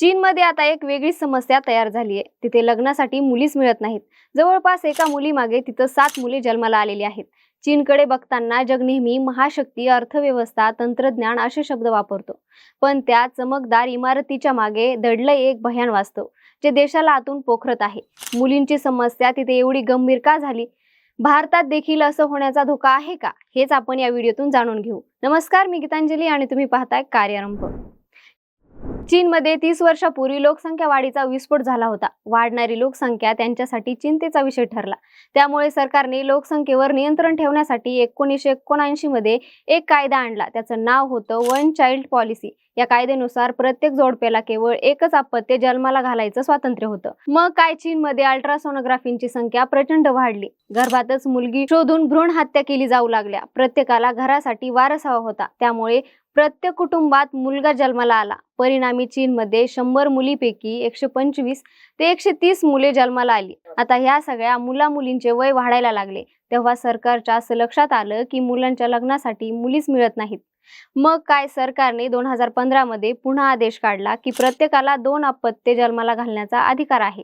चीनमध्ये आता एक वेगळी समस्या तयार झाली आहे. तिथे लग्नासाठी मुलीच मिळत नाहीत. जवळपास एका मुलीमागे तिथं सात मुले जन्माला आलेली आहेत. चीनकडे बघताना जग नेहमी महाशक्ती अर्थव्यवस्था तंत्रज्ञान असे शब्द वापरतो. पण त्या चमकदार इमारतीच्या मागे दडलं एक भयान वास्तव जे देशाला आतून पोखरत आहे. मुलींची समस्या तिथे एवढी गंभीर का झाली? भारतात देखील असं होण्याचा धोका आहे का? हेच आपण या व्हिडिओतून जाणून घेऊ. नमस्कार मी गीतांजली आणि तुम्ही पाहताय कार्यारंभ. चीनमध्ये तीस वर्षापूर्वी लोकसंख्या वाढीचा विस्फोट झाला होता. वाढणारी लोकसंख्या त्यांच्यासाठी चिंतेचा विषय ठरला. त्यामुळे सरकारने लोकसंख्येवर नियंत्रण ठेवण्यासाठी एकोणीसशे एकोणऐंशी मध्ये एक कायदा आणला. त्याचं नाव होतं वन चाइल्ड पॉलिसी. या कायद्यानुसार प्रत्येक जोडप्याला केवळ एकच अपत्य जन्माला घालायचं स्वातंत्र्य होतं. मग काय चीनमध्ये अल्ट्रासोनोग्राफींची संख्या प्रचंड वाढली. गर्भातच मुलगी शोधून भ्रूण हत्या केली जाऊ लागल्या. प्रत्येकाला घरासाठी वारस हवा होता. त्यामुळे प्रत्येक कुटुंबात मुलगा जन्माला आला. परिणामी चीनमध्ये शंभर मुलीपैकी एकशे पंचवीस ते एकशे तीस मुले जन्माला आली. आता ह्या सगळ्या मुला मुलींचे वय वाढायला लागले. तेव्हा सरकारच्या असं लक्षात आलं की मुलांच्या लग्नासाठी मुलीच मिळत नाहीत. मग काय सरकारने दोन हजार पंधरा मध्ये पुन्हा आदेश काढला की प्रत्येकाला दोन अपत्य जन्माला घालण्याचा अधिकार आहे.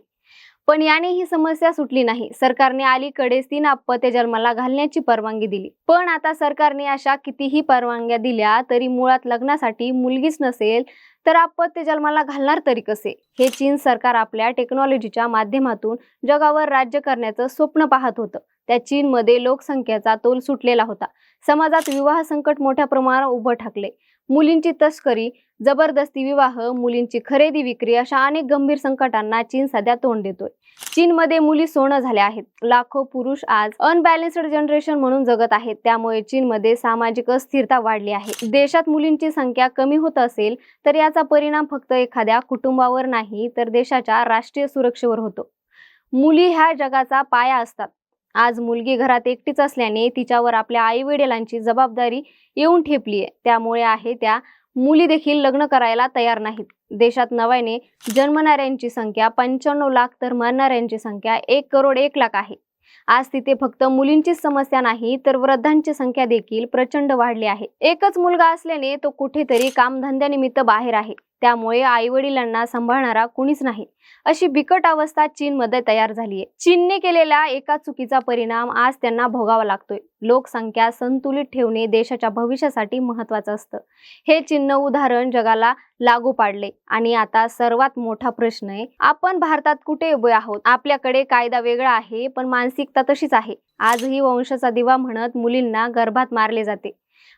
पण याने ही समस्या सुटली नाही. सरकारने अलीकडेच तीन अपत्य जन्माला घालण्याची परवानगी दिली. पण आता सरकारने अशा कितीही परवानग्या दिल्या तरी मुळात लग्नासाठी मुलगीच नसेल तर अपत्य जन्माला घालणार तरी कसे? हे चीन सरकार आपल्या टेक्नॉलॉजीच्या माध्यमातून जगावर राज्य करण्याचं स्वप्न पाहत होतं. त्या चीनमध्ये लोकसंख्येचा तोल सुटलेला होता. समाजात विवाह संकट मोठ्या प्रमाणावर उभं ठाकले. मुलींची तस्करी जबरदस्ती विवाह मुलींची खरेदी विक्री अशा अनेक गंभीर संकटांना चीन सध्या तोंड देतोय. चीनमध्ये मुली सोनं झाल्या आहेत. लाखो पुरुष आज अनबॅलेन्स्ड जनरेशन म्हणून जगत आहेत. त्यामुळे चीनमध्ये सामाजिक अस्थिरता वाढली आहे. देशात मुलींची संख्या कमी होत असेल तर याचा परिणाम फक्त एखाद्या कुटुंबावर नाही तर देशाच्या राष्ट्रीय सुरक्षेवर होतो. मुली ह्या जगाचा पाया असतात. आज मुलगी घरात एकटीच असल्याने तिच्यावर आपल्या आई वडिलांची जबाबदारी येऊन ठेपली आहे त्यामुळे आहे त्या मुली देखील लग्न करायला तयार नाहीत. देशात नव्याने जन्मणाऱ्यांची संख्या पंच्याण्णव लाख तर मरणाऱ्यांची संख्या एक करोड एक लाख आहे. आज तिथे फक्त मुलींचीच समस्या नाही तर वृद्धांची संख्या देखील प्रचंड वाढली आहे. एकच मुलगा असल्याने तो कुठेतरी कामधंद्यानिमित्त बाहेर आहे. त्यामुळे आई वडिलांना सांभाळणारा कुणीच नाही. अशी बिकट अवस्था चीनमध्ये तयार झाली आहे चीनने केलेल्या एका चुकीचा परिणाम आज त्यांना भोगावा लागतोय. लोकसंख्या संतुलित ठेवणे देशाच्या भविष्यासाठी महत्वाचं असतं. हे चिन्ह उदाहरण जगाला लागू पाडले. आणि आता सर्वात मोठा प्रश्न आहे आपण भारतात कुठे उभे आहोत? आपल्याकडे कायदा वेगळा आहे पण मानसिकता तशीच आहे. आजही वंशाचा दिवा म्हणत मुलींना गर्भात मारले जाते.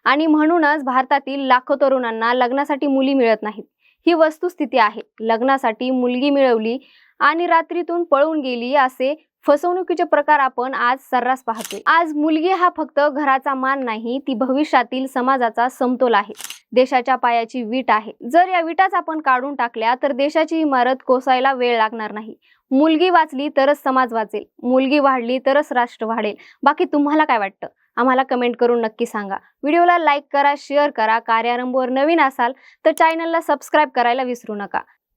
आणि म्हणूनच भारतातील लाखो तरुणांना लग्नासाठी मुली मिळत नाहीत. ही वस्तुस्थिती आहे. लग्नासाठी मुलगी मिळवली आणि रात्रीतून पळून गेली असे फसवणुकीचे प्रकार आपण आज सर्रास पाहतोय. आज मुलगी हा फक्त घराचा मान नाही ती भविष्यातील समाजाचा समतोल आहे. देशाच्या पायाची वीट आहे. जर या विटाच आपण काढून टाकल्या तर देशाची इमारत कोसायला वेळ लागणार नाही. मुलगी वाचली तरच समाज वाचेल. मुलगी वाढली तरच राष्ट्र वाढेल. बाकी तुम्हाला काय वाटतं? आम्हाला कमेंट करून नक्की सांगा. व्हिडिओला लाईक करा शेअर करा कार्यारंभवर नवीन असाल तर चॅनलला सबस्क्राईब करायला विसरू नका.